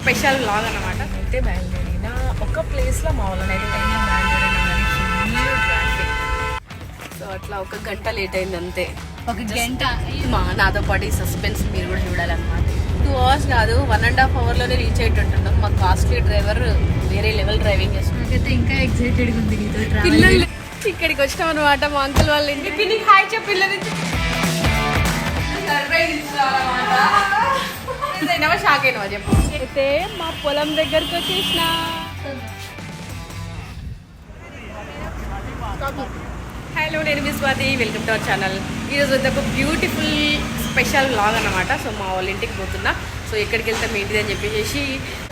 Special log అనమాట అయితే బయలుదేరిన ఒక ప్లేస్లో మా వాళ్ళని అయితే టైంలో బయలుదేరిన ట్రాఫిక్ సో అట్లా ఒక గంట లేట్ అయింది అంతే. ఒక గంట? మా నాతో పాటు ఈ సస్పెన్స్ మీరు కూడా చూడాలన్నమాట. టూ అవర్స్ కాదు వన్ అండ్ హాఫ్ అవర్లోనే రీచ్ అయ్యేటట్టున్నాం మా కాస్ట్లీ డ్రైవర్ వేరే లెవెల్ డ్రైవింగ్ చేస్తున్నాం ఇంకా ఎక్సైటెడ్ ఉంది పిల్లలు ఇక్కడికి వచ్చినాం అనమాట మా అంకుల్ వాళ్ళ ఇంటి పిల్లికి హాయ్ చెప్పు పిల్లలు. అయినావా షాక్ అయినావా చెప్పు. అయితే మా పొలం దగ్గరకు వచ్చేసిన. హలో నేను మీ Swathi. Welcome to our channel ఈరోజు అయితే ఒక బ్యూటిఫుల్ స్పెషల్ వ్లాగ్ అనమాట సో మా వాళ్ళ ఇంటికి పోతున్నా. సో ఎక్కడికి వెళ్తాం ఏంటిది అని చెప్పేసి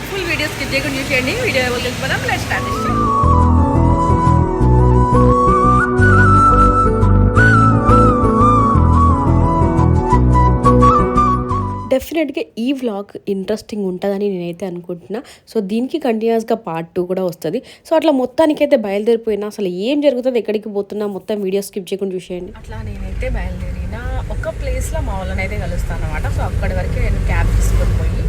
ఫుల్ వీడియోస్ స్కిప్ చేయకుండా చూసేయండి. వీడియో వెళ్ళిపోదాం లెట్ స్టార్ట్ డెఫినెట్గా ఈ వ్లాగ్ ఇంట్రెస్టింగ్ ఉంటుందని నేనైతే అనుకుంటున్నా. సో దీనికి కంటిన్యూస్గా పార్ట్ టూ కూడా వస్తుంది. సో అట్లా మొత్తానికైతే బయలుదేరిపోయినా అసలు ఏం జరుగుతుంది ఎక్కడికి పోతున్నా మొత్తం వీడియో స్కిప్ చేయకుండా చూసేయండి. అట్లా నేనైతే బయలుదేరిన ఒక ప్లేస్లో మా వాళ్ళని అయితే కలుస్తాను అనమాట సో అక్కడి వరకు నేను క్యాబ్ తీసుకొని పోయి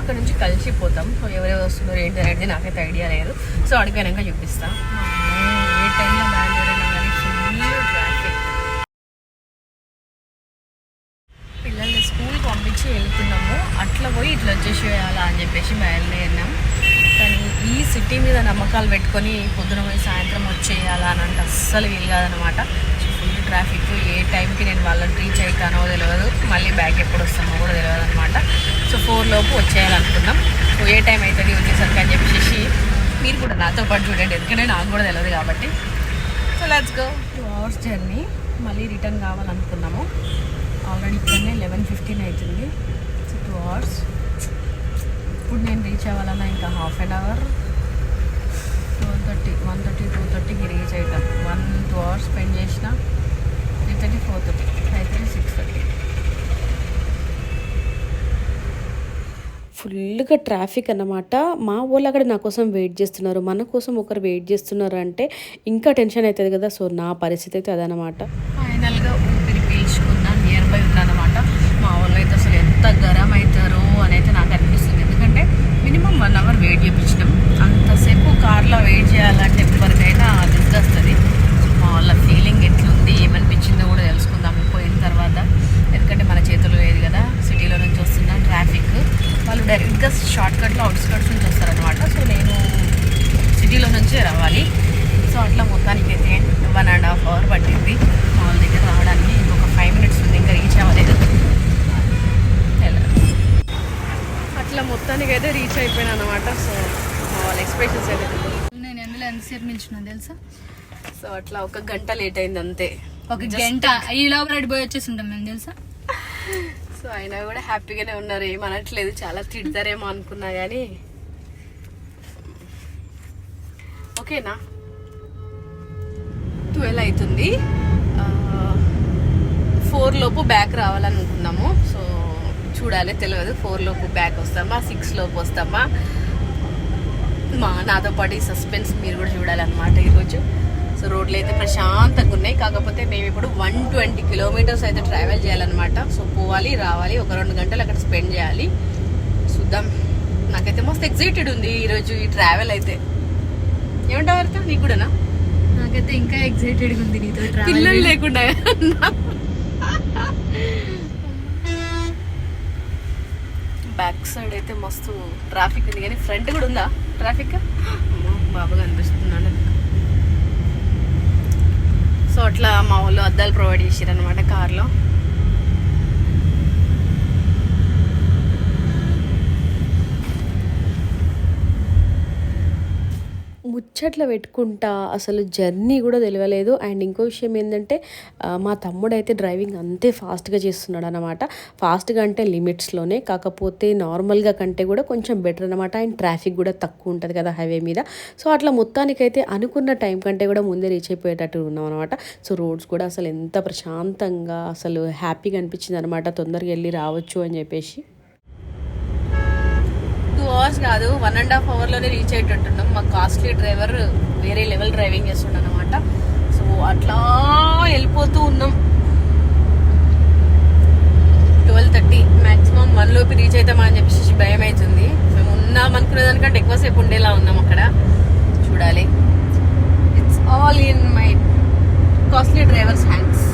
అక్కడ నుంచి కలిసిపోతాం సో ఎవరెవరు వస్తున్నారు ఏంటి అనేది నాకైతే ఐడియా లేదు. సో అడిగినాక చూపిస్తాను ఏ టైంలో బయలుదేరి స్కూల్కి పంపించి వెళ్తున్నాము. అట్లా పోయి ఇట్లా వచ్చేసి వేయాలా అని చెప్పేసి బయలుదేరినాం. కానీ ఈ సిటీ మీద నమ్మకాలు పెట్టుకొని పొద్దున పోయి సాయంత్రం వచ్చేయాలా అని అంటే అస్సలు వీలు కాదనమాట ఫుల్ ట్రాఫిక్ ఏ టైంకి నేను వాళ్ళని రీచ్ అవుతానో తెలియదు మళ్ళీ బ్యాక్ ఎప్పుడు వస్తామో కూడా తెలియదు అనమాట సో ఫోర్ లోపు వచ్చేయాలనుకున్నాం. సో ఏ టైం అవుతుంది వచ్చేసరికి అని చెప్పేసి మీరు కూడా నాతో పాటు చూడండి. ఎందుకంటే నాకు కూడా తెలియదు కాబట్టి. So let's go two hours journey మళ్ళీ రిటర్న్ కావాలనుకున్నాము. ఆల్రెడీ ఇక్కడనే లెవెన్ ఫిఫ్టీన్ అవుతుంది. సో టూ అవర్స్ ఇప్పుడు నేను రీచ్ అవ్వాలన్నా ఇంకా half an hour two thirty one thirty two థర్టీకి రీచ్ అవుతాం. వన్ టూ అవర్స్ స్పెండ్ చేసిన three thirty four thirty five thirty six thirty ఫుల్గా ట్రాఫిక్ అన్నమాట. మా వాళ్ళు అక్కడ నా కోసం వెయిట్ చేస్తున్నారు. మన కోసం ఒకరు వెయిట్ చేస్తున్నారు అంటే ఇంకా టెన్షన్ అవుతుంది కదా. సో నా పరిస్థితి అయితే అదనమాట ఫైనల్గా అయితే అసలు ఎంత గరం అవుతారో అని అయితే నాకు అనిపిస్తుంది ఎందుకంటే మినిమం వన్ అవర్ వెయిట్ చేయించినాం అంతసేపు కార్లో వెయిట్ చేయాలంటే ఎవరికైనా వస్తుంది మా వాళ్ళ ఫీలింగ్ ఎట్లుంది ఏమనిపించిందో కూడా తెలుసుకుందాం పోయిన తర్వాత ఎందుకంటే మన చేతుల్లో లేదు కదా సిటీలో నుంచి వస్తున్న ట్రాఫిక్ వాళ్ళు డైరెక్ట్గా షార్ట్ కట్లో అవుట్స్కట్స్ నుంచి వస్తారనమాట సో నేను సిటీలో నుంచే రావాలి సో అట్లా మొత్తానికి అయితే వన్ అండ్ హాఫ్ అవర్ పట్టింది మా వాళ్ళ దగ్గర రావడానికి ఇంకొక ఫైవ్ మినిట్స్ ఉంది ఇంకా రీచ్ అవ్వలేదు వెళ్ళాలి. అట్లా మొత్తానికి అయితే రీచ్ అయిపోయాను అనమాట సో వాళ్ళ ఎక్స్ప్రెషన్స్ అయితే నేను ఎందులో ఎంతసేపు నిల్చున్నా తెలుసా? సో అట్లా ఒక గంట లేట్ అయింది అంతే. ఒక గంట. ఈ లోపల రెడీ పోయి వచ్చేసి ఉంటాం మేము తెలుసా? సో అయినా కూడా హ్యాపీగానే ఉన్నారు. ఏమనట్లేదు చాలా తిడతారేమో అనుకున్నా కానీ ఓకేనా ట్వెల్వ్ అవుతుంది. ఫోర్ లోపు బ్యాక్ రావాలనుకున్నాము. సో చూడాలి తెలియదు ఫోర్ లోపు బ్యాక్ వస్తామా సిక్స్ లోపు వస్తామా? మా నాతో పాటు ఈ సస్పెన్స్ మీరు కూడా చూడాలన్నమాట ఈరోజు. సో రోడ్లు అయితే ప్రశాంతంగా ఉన్నాయి. కాకపోతే మేము ఇప్పుడు వన్ ట్వంటీ కిలోమీటర్స్ అయితే ట్రావెల్ చేయాలన్నమాట. సో పోవాలి రావాలి ఒక రెండు గంటలు అక్కడ స్పెండ్ చేయాలి. చూద్దాం. నాకైతే మస్తు ఎక్సైటెడ్ ఉంది ఈరోజు ఈ ట్రావెల్ అయితే. ఏమంటావు నీకు కూడానా? నాకైతే ఇంకా ఎక్సైటెడ్ ఉంది నీతో పిల్లలు లేకుండా. బ్యాక్ సైడ్ అయితే మస్తు ట్రాఫిక్ ఉంది. కానీ ఫ్రంట్ కూడా ఉందా ట్రాఫిక్? బాబుగా అనిపిస్తున్నాడు. సో అట్లా మా వాళ్ళు అద్దాలు ప్రొవైడ్ చేసారు అనమాట కార్లో. ముచ్చట్లు పెట్టుకుంటా అసలు జర్నీ కూడా తెలియలేదు అండ్ ఇంకో విషయం ఏంటంటే మా తమ్ముడు అయితే డ్రైవింగ్ అంతే ఫాస్ట్గా చేస్తున్నాడు అనమాట ఫాస్ట్గా అంటే లిమిట్స్లోనే కాకపోతే నార్మల్గా కంటే కూడా కొంచెం బెటర్ అనమాట అండ్ ట్రాఫిక్ కూడా తక్కువ ఉంటుంది కదా హైవే మీద. సో అట్లా మొత్తానికైతే అనుకున్న టైం కంటే కూడా ముందే రీచ్ అయిపోయేటట్టు ఉన్నాం అనమాట సో రోడ్స్ కూడా అసలు ఎంత ప్రశాంతంగా అసలు హ్యాపీగా అనిపించింది అనమాట తొందరగా వెళ్ళి రావచ్చు అని చెప్పేసి. టూ అవర్స్ కాదు వన్ అండ్ హాఫ్ అవర్లోనే రీచ్ అయ్యేటట్టున్నాం మా కాస్ట్లీ డ్రైవర్ వేరే లెవెల్ డ్రైవింగ్ చేస్తుండ అనమాట సో అట్లా వెళ్ళిపోతూ ఉన్నాం. ట్వెల్వ్ థర్టీ మ్యాక్సిమం వన్ లోపు రీచ్ అవుతామని చెప్పేసి భయం అవుతుంది మేము ఉన్నాం అనుకునే దానికంటే ఎక్కువసేపు ఉండేలా ఉన్నాం అక్కడ. చూడాలి. It's all in my costly drivers hands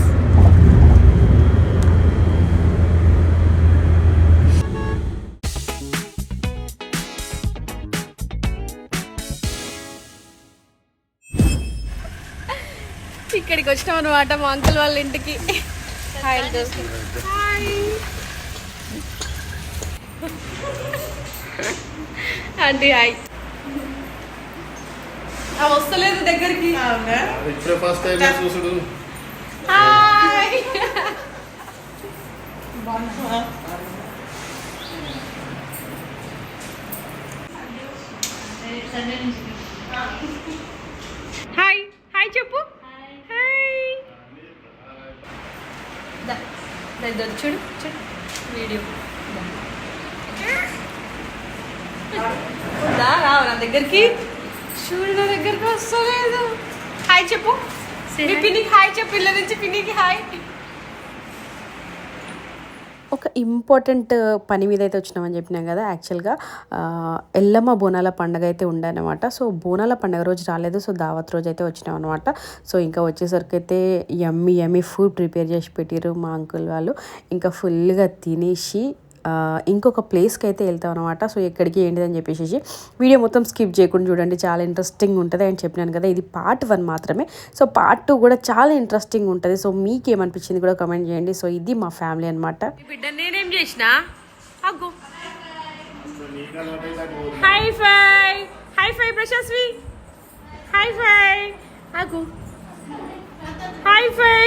ఇక్కడికి వచ్చినాం అనమాట మా అంకుల్ వాళ్ళ ఇంటికి. హాయ్ అంకుల్ హాయ్ వస్తలేదు దగ్గరికి. ఇప్పుడే ఫస్ట్ టైం చూసుడు. హాయ్ హాయ్ దా, చూడు చూడు. వీడియో. దా రావు నా దగ్గరికి. చూడు నా దగ్గరికి వస్తలేదు. హాయ్ చెప్పు. మీ పిన్నికి హాయ్ చెప్పు ఇళ్ళ నుంచి పిన్నికి హాయ్. ఇంపార్టెంట్ పని మీద అయితే వచ్చినామని చెప్పినాం కదా యాక్చువల్గా ఎల్లమ్మ బోనాల పండగ అయితే ఉండనమాట. సో బోనాల పండగ రోజు రాలేదు సో దావత్ రోజు అయితే వచ్చినాం అనమాట సో ఇంకా వచ్చేసరికి అయితే యమ్మి యమ్మి ఫుడ్ ప్రిపేర్ చేసి పెట్టిరు మా అంకుల్ వాళ్ళు. ఇంకా ఫుల్గా తినేసి ఇంకొక ప్లేస్కి అయితే వెళ్తాం అనమాట సో ఎక్కడికి ఏంటిదని చెప్పేసి వీడియో మొత్తం స్కిప్ చేయకుండా చూడండి. చాలా ఇంట్రెస్టింగ్ ఉంటుంది అని చెప్పినాను కదా. ఇది పార్ట్ వన్ మాత్రమే. సో పార్ట్ టూ కూడా చాలా ఇంట్రెస్టింగ్ ఉంటుంది. సో మీకు ఏమనిపించింది కూడా కమెంట్ చేయండి. సో ఇది మా ఫ్యామిలీ అనమాట ఈ బిడ్డ నేనేం చేసిన? అగ్గు. High five high five Prashasvi high five అగ్గు. హై ఫై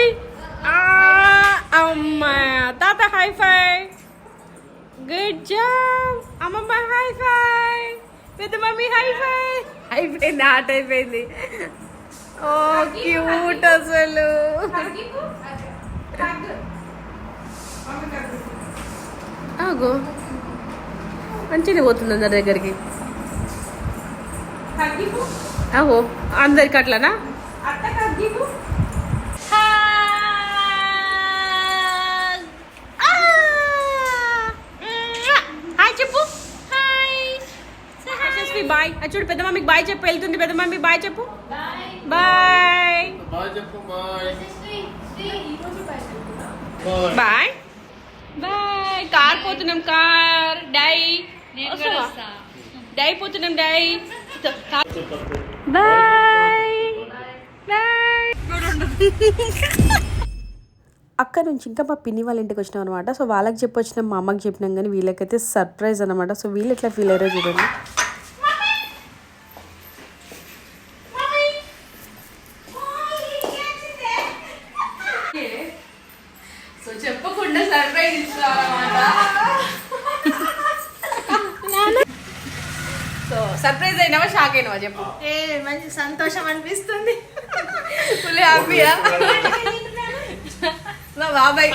తాత హై ఫై గుడ్ జాబ్ అమ్మమ్మ హై ఫై పెద్ద మమ్మీ హై ఫై అయిపోయింది ఆట అయిపోయింది ఓ క్యూట్ అసలు ఆగో. మంచిగా పోతుంది అందరి దగ్గరికి. ఆగో. అందరికి అట్లనా హాయ్ చెప్పు హాయ్ బాయ్ చూడు పెద్ద మమ్మీకి బాయ్ చెప్పు వెళ్తుంది. పెద్ద మమ్మీ బాయ్ చెప్పు. బాయ్. బాయ్ చెప్పు bye. Bye bye. Bye. Car పోతున్నాం కార్. డై. డై పోతున్నాం డై. బాయ్. బాయ్. అక్కడ నుంచి ఇంకా మా పిన్ని వాళ్ళ ఇంటికి వచ్చినాం అనమాట సో వాళ్ళకి చెప్పొచ్చినాం మా అమ్మకి చెప్పినాం కానీ వీళ్ళకైతే సర్ప్రైజ్ అనమాట సో వీళ్ళు ఎట్లా ఫీల్ అయ్యారో చూడండి సో చెప్పకుండా సర్ప్రైజ్ ఇస్తారన్నమాట సో సర్ప్రైజ్ అయినావా షాక్ అయినావా చెప్పు ఏ మంచి సంతోషం అనిపిస్తుంది. ఫుల్ హ్యాపీయా? మా బాబాయ్.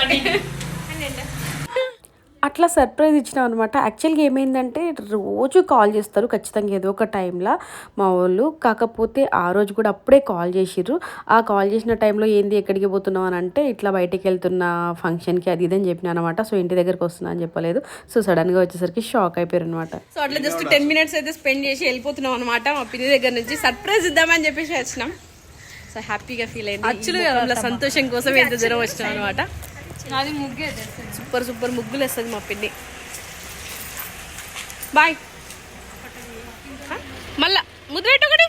అట్లా సర్ప్రైజ్ ఇచ్చినాం అనమాట యాక్చువల్గా ఏమైందంటే రోజు కాల్ చేస్తారు ఖచ్చితంగా ఏదో ఒక టైంలో. మా వాళ్ళు కాకపోతే ఆ రోజు కూడా అప్పుడే కాల్ చేసిర్రు. ఆ కాల్ చేసిన టైంలో ఏంది ఎక్కడికి పోతున్నావు అని అంటే ఇట్లా బయటికి వెళ్తున్న ఫంక్షన్కి అది ఇది అని చెప్పిన అనమాట సో ఇంటి దగ్గరకు వస్తున్నా అని చెప్పలేదు. సో సడన్గా వచ్చేసరికి షాక్ అయిపోయారు అనమాట సో అట్లా జస్ట్ టెన్ మినిట్స్ అయితే స్పెండ్ చేసి వెళ్ళిపోతున్నాం అనమాట మా పిన్ని దగ్గర నుంచి సర్ప్రైజ్ ఇద్దామని చెప్పేసి వచ్చినాం. సో హ్యాపీగా ఫీల్ అయింది. సంతోషం కోసం ఎంత దూరం వచ్చినాం అనమాట అది ముగ్గే సూపర్ సూపర్ ముగ్గులు వేస్తుంది మా పిన్ని. బాయ్. మళ్ళా ముద్రేట్ ఒకటి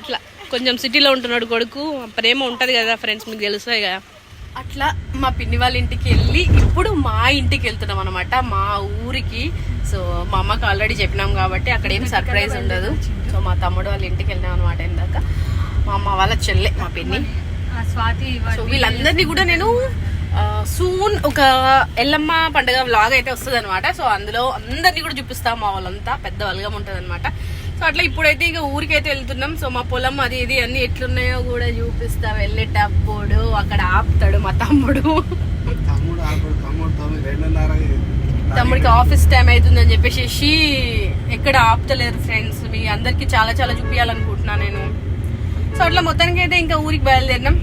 అట్లా కొంచెం సిటీలో ఉంటున్నాడు కొడుకు ప్రేమ ఉంటుంది కదా ఫ్రెండ్స్ మీకు తెలుస్తాయి కదా అట్లా మా పిన్ని వాళ్ళ ఇంటికి వెళ్ళి ఇప్పుడు మా ఇంటికి వెళ్తున్నాం అనమాట మా ఊరికి. సో మా అమ్మకి ఆల్రెడీ చెప్పినాం కాబట్టి అక్కడ ఏం సర్ప్రైజ్ ఉండదు. సో మా తమ్ముడు వాళ్ళ ఇంటికి వెళ్ళినాం అనమాట ఇందాక. మా అమ్మ వాళ్ళ చెల్లె మా పిన్ని. సో వీళ్ళందరినీ కూడా నేను సూన్ ఒక ఎల్లమ్మ పండుగ వ్లాగ్ అయితే వస్తుంది అనమాట సో అందులో అందరినీ కూడా చూపిస్తాం మా వాళ్ళంతా. పెద్ద వల్గం ఉంటుంది అనమాట సో అట్లా ఇప్పుడైతే ఇక ఊరికైతే వెళ్తున్నాం. సో మా పొలం అది ఇది అన్ని ఎట్లున్నాయో కూడా చూపిస్తా. వెళ్ళేటప్పుడు అక్కడ ఆపుతాడు మా తమ్ముడు. తమ్ముడికి ఆఫీస్ టైం అవుతుందని చెప్పేసి ఎక్కడ ఆపుతలేరు ఫ్రెండ్స్. మీ అందరికి చాలా చాలా చూపించాలనుకుంటున్నా నేను. సో అట్లా మొత్తానికి అయితే ఇంకా ఊరికి బయలుదేరినాం.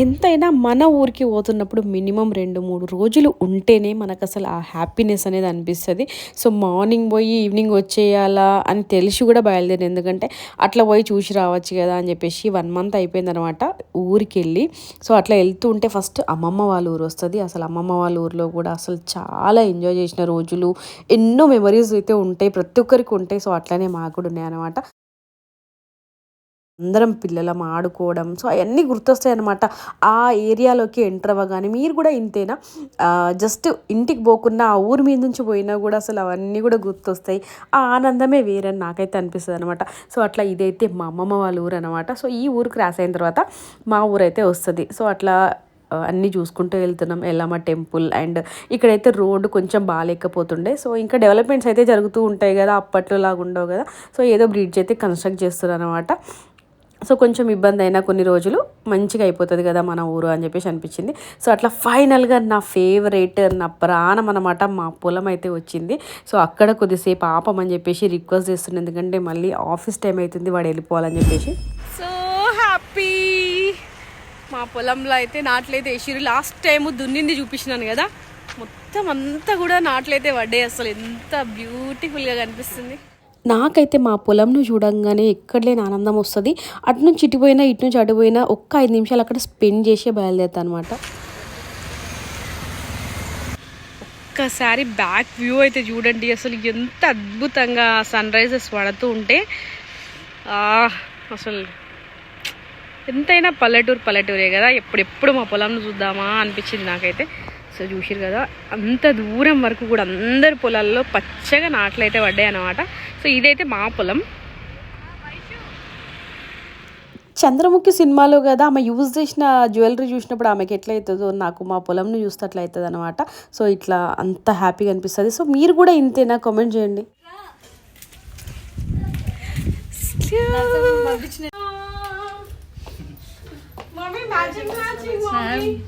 ఎంతైనా మన ఊరికి పోతున్నప్పుడు మినిమం రెండు మూడు రోజులు ఉంటేనే మనకు అసలు ఆ హ్యాపీనెస్ అనేది అనిపిస్తుంది. సో మార్నింగ్ పోయి ఈవినింగ్ వచ్చేయాలా అని తెలిసి కూడా బయలుదేరి ఎందుకంటే అట్లా పోయి చూసి రావచ్చు కదా అని చెప్పేసి వన్ మంత్ అయిపోయింది అనమాట ఊరికి వెళ్ళి సో అట్లా వెళ్తూ ఉంటే ఫస్ట్ అమ్మమ్మ వాళ్ళ ఊరు వస్తుంది. అసలు అమ్మమ్మ వాళ్ళ ఊరిలో కూడా అసలు చాలా ఎంజాయ్ చేసిన రోజులు. ఎన్నో మెమరీస్ అయితే ఉంటాయి. ప్రతి ఒక్కరికి ఉంటాయి. సో అట్లనే మాకు కూడా ఉన్నాయి అనమాట అందరం పిల్లలం ఆడుకోవడం. సో అవన్నీ గుర్తొస్తాయి అనమాట ఆ ఏరియాలోకి ఎంటర్ అవ్వగానే మీరు కూడా ఇంతేనా? జస్ట్ ఇంటికి పోకుండా ఆ ఊరి మీద నుంచి పోయినా కూడా అసలు అవన్నీ కూడా గుర్తొస్తాయి. ఆ ఆనందమే వేరని నాకైతే అనిపిస్తుంది అనమాట సో అట్లా ఇదైతే మా అమ్మమ్మ వాళ్ళ ఊరు అనమాట సో ఈ ఊరు క్రాస్ అయిన తర్వాత మా ఊరైతే వస్తుంది. సో అట్లా అన్నీ చూసుకుంటూ వెళ్తున్నాం. ఎల్లమ్మ టెంపుల్ అండ్ ఇక్కడైతే రోడ్డు కొంచెం బాగాలేకపోతుండే. సో ఇంకా డెవలప్మెంట్స్ అయితే జరుగుతూ ఉంటాయి కదా అప్పట్లో లాగా ఉండవు కదా. సో ఏదో బ్రిడ్జ్ అయితే కన్స్ట్రక్ట్ చేస్తున్నారు అనమాట సో కొంచెం ఇబ్బంది అయినా కొన్ని రోజులు మంచిగా అయిపోతుంది కదా మన ఊరు అని చెప్పేసి అనిపించింది. సో అట్లా ఫైనల్గా నా ఫేవరెట్ నా ప్రాణం అనమాట మా పొలం అయితే వచ్చింది. సో అక్కడ కొద్దిసేపు ఆపం అని చెప్పేసి రిక్వెస్ట్ చేస్తుంది ఎందుకంటే మళ్ళీ ఆఫీస్ టైం అవుతుంది వాడు వెళ్ళిపోవాలని చెప్పేసి. So happy! మా పొలంలో అయితే నాట్లయితే వేసిరు లాస్ట్ టైం దున్నింది చూపించినాను కదా. మొత్తం అంతా కూడా నాట్లయితే పడ్డాయి అసలు. ఎంత బ్యూటిఫుల్గా కనిపిస్తుంది. నాకైతే మా పొలంను చూడంగానే ఎక్కడ లేని ఆనందం వస్తుంది. అటు నుంచి ఇటుపోయినా ఇటు నుంచి అటుపోయినా ఒక్క ఐదు నిమిషాలు అక్కడ స్పెండ్ చేసే బయలుదేరుతా అనమాట ఒక్కసారి బ్యాక్ వ్యూ అయితే చూడండి. అసలు ఎంత అద్భుతంగా సన్ రైజెస్ పడుతూ ఉంటే అసలు ఎంతైనా పల్లెటూరు పల్లెటూరే కదా. ఎప్పుడెప్పుడు మా పొలంను చూద్దామా అనిపించింది నాకైతే. సో చూసిరు కదా అంత దూరం వరకు కూడా అందరి పొలాల్లో పచ్చగా నాట్లయితే పడ్డాయి అన్నమాట. సో ఇదైతే మా పొలం. చంద్రముఖి సినిమాలో కదా ఆమె యూజ్ చేసిన జ్యువెలరీ చూసినప్పుడు ఆమెకి ఎట్లా అవుతుందో నాకు మా పొలంను చూస్తే అట్లా అవుతుంది అనమాట సో ఇట్లా అంత హ్యాపీగా అనిపిస్తుంది. సో మీరు కూడా ఇంతేనా? కామెంట్ చేయండి.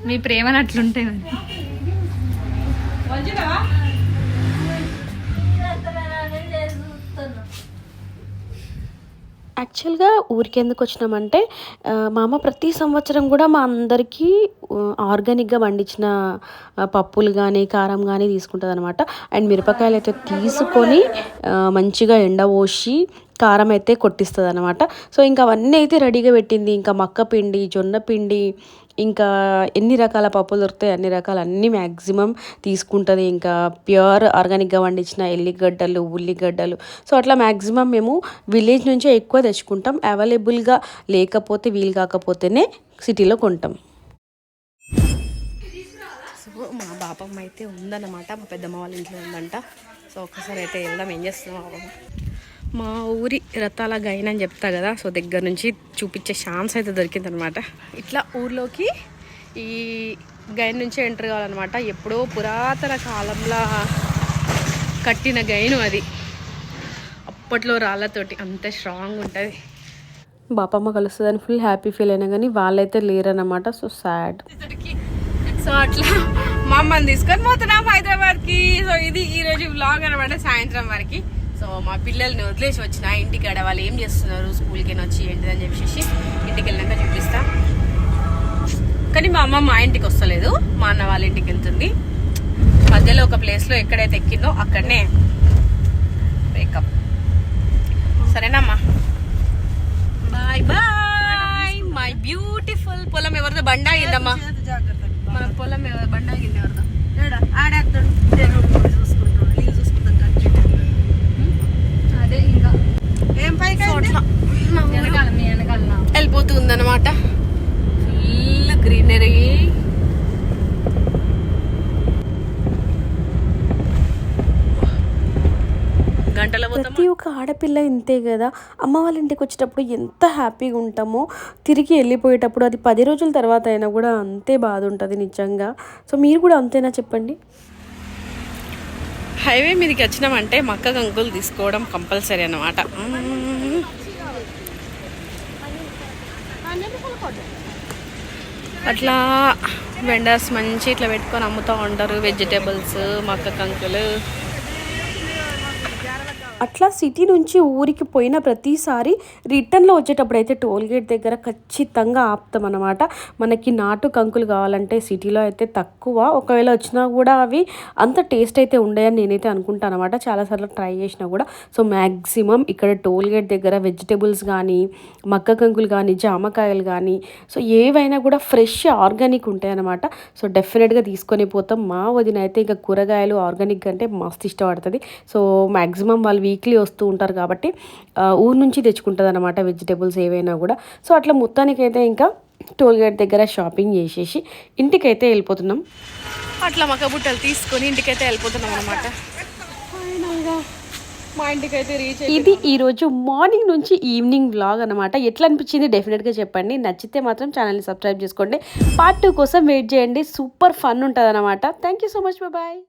మీ ప్రేమను అట్లుంటాయి యాక్చువల్గా ఊరికెందుకు వచ్చినామంటే మా అమ్మ ప్రతి సంవత్సరం కూడా మా అందరికీ ఆర్గానిక్గా పండించిన పప్పులు కానీ కారం కానీ తీసుకుంటుంది అనమాట అండ్ మిరపకాయలు అయితే తీసుకొని మంచిగా ఎండపోసి కారం అయితే కొట్టిస్తుంది అనమాట సో ఇంకా అవన్నీ అయితే రెడీగా పెట్టింది. ఇంకా మక్క పిండి జొన్న పిండి ఇంకా ఎన్ని రకాల పప్పులు దొరుకుతాయి అన్ని రకాలు అన్నీ మ్యాక్సిమం తీసుకుంటుంది. ఇంకా ప్యూర్ ఆర్గానిక్గా పండించిన ఎల్లిగడ్డలు ఉల్లిగడ్డలు. సో అట్లా మ్యాక్సిమం మేము విలేజ్ నుంచే ఎక్కువ తెచ్చుకుంటాం. అవైలబుల్గా లేకపోతే వీలు కాకపోతేనే సిటీలో కొంటాం. సో మా బాపమ్మ అయితే ఉందన్నమాట. మా పెద్దమ్మ వాళ్ళ ఇంట్లో ఉందంట. సో ఒక్కసారి అయితే వెళ్దాం. ఏం చేస్తున్నాం మా ఊరి రథాల గైన్ అని చెప్తా కదా సో దగ్గర నుంచి చూపించే ఛాన్స్ అయితే దొరికిందనమాట. ఇట్లా ఊర్లోకి ఈ గైన్ నుంచి ఎంటర్ కావాలన్నమాట. ఎప్పుడో పురాతన కాలంలో కట్టిన గైను అది. అప్పట్లో రాళ్ళతోటి అంత స్ట్రాంగ్ ఉంటుంది. బాపమ్మ కలుస్తుందని ఫుల్ హ్యాపీ ఫీల్ అయినా కానీ వాళ్ళైతే లేరన్నమాట సో సాడ్ సో అట్లా మా అమ్మని తీసుకొని పోతున్నాం హైదరాబాద్కి సో ఇది ఈ రోజు వ్లాగ్ అనమాట సాయంత్రం వరకు. సో మా పిల్లల్ని వదిలేసి వచ్చిన ఇంటికాడ వాళ్ళు ఏం చేస్తున్నారు? స్కూల్కి వచ్చి ఏంటిది అని చెప్పేసి ఇంటికి వెళ్ళాక చూపిస్తా. కానీ మా అమ్మ మా ఇంటికి వస్తలేదు. మా అన్న వాళ్ళ ఇంటికి వెళ్తుంది. మధ్యలో ఒక ప్లేస్లో ఎక్కడైతే ఎక్కిందో అక్కడనే బ్రేకప్ సరేనమ్మా బాయ్ బాయ్ మై బ్యూటిఫుల్ పొలం ఎవరిదో బండ అయిందమ్మా మన పొలం ఎవరి బండ అయింది ఎవరిదో అదే ఇంకా సో అట్లా మా ఊరు వెనకాల మీ వెనకాల నా. వెళ్ళిపోతుంది అనమాట ఫుల్ గ్రీనరీ గంటల ప్రతి ఒక్క ఆడపిల్ల ఇంతే కదా. అమ్మ వాళ్ళ ఇంటికి వచ్చేటప్పుడు ఎంత హ్యాపీగా ఉంటామో తిరిగి వెళ్ళిపోయేటప్పుడు అది పది రోజుల తర్వాత అయినా కూడా అంతే బాధ ఉంటుంది నిజంగా. సో మీరు కూడా అంతేనా చెప్పండి? హైవే మీదకి వచ్చినామంటే మక్క గంగులు తీసుకోవడం కంపల్సరీ అనమాట అట్లా వెండర్స్ మంచి ఇట్లా పెట్టుకొని అమ్ముతూ ఉంటారు. వెజిటేబుల్స్ మక్క కంకులు అట్లా సిటీ నుంచి ఊరికి పోయిన ప్రతిసారి రిటర్న్లో వచ్చేటప్పుడు అయితే టోల్గేట్ దగ్గర ఖచ్చితంగా ఆపుతాం అనమాట మనకి నాటు కంకులు కావాలంటే సిటీలో అయితే తక్కువ. ఒకవేళ వచ్చినా కూడా అవి అంత టేస్ట్ అయితే ఉండేయని నేనైతే అనుకుంటాను అనమాట చాలాసార్లు ట్రై చేసినా కూడా. సో మ్యాక్సిమం ఇక్కడ టోల్గేట్ దగ్గర వెజిటేబుల్స్ కానీ మక్క కంకులు కానీ జామకాయలు కానీ సో ఏవైనా కూడా ఫ్రెష్ ఆర్గానిక్ ఉంటాయన్నమాట సో డెఫినెట్గా తీసుకొని పోతాం. మా వదిన అయితే ఇంకా కూరగాయలు ఆర్గానిక్ అంటే మస్తు ఇష్టపడుతుంది. సో మ్యాక్సిమం వాళ్ళు వీక్లీ వస్తూ ఉంటారు కాబట్టి ఊరు నుంచి తెచ్చుకుంటుంది అనమాట వెజిటేబుల్స్ ఏవైనా కూడా. సో అట్లా మొత్తానికైతే ఇంకా టోల్ గేట్ దగ్గర షాపింగ్ చేసేసి ఇంటికైతే వెళ్ళిపోతున్నాం. అట్లా మక్క బుట్టలు తీసుకొని ఇంటికైతే వెళ్ళిపోతున్నాం అనమాట ఫైనల్గా మా ఇంటికైతే రీచ్ ఇది ఈరోజు మార్నింగ్ నుంచి ఈవినింగ్ వ్లాగ్ అనమాట ఎట్లా అనిపించింది? డెఫినెట్గా చెప్పండి. నచ్చితే మాత్రం ఛానల్ని సబ్స్క్రైబ్ చేసుకోండి. పార్ట్ టూ కోసం వెయిట్ చేయండి. సూపర్ ఫన్ ఉంటుంది అనమాట thank you so much bye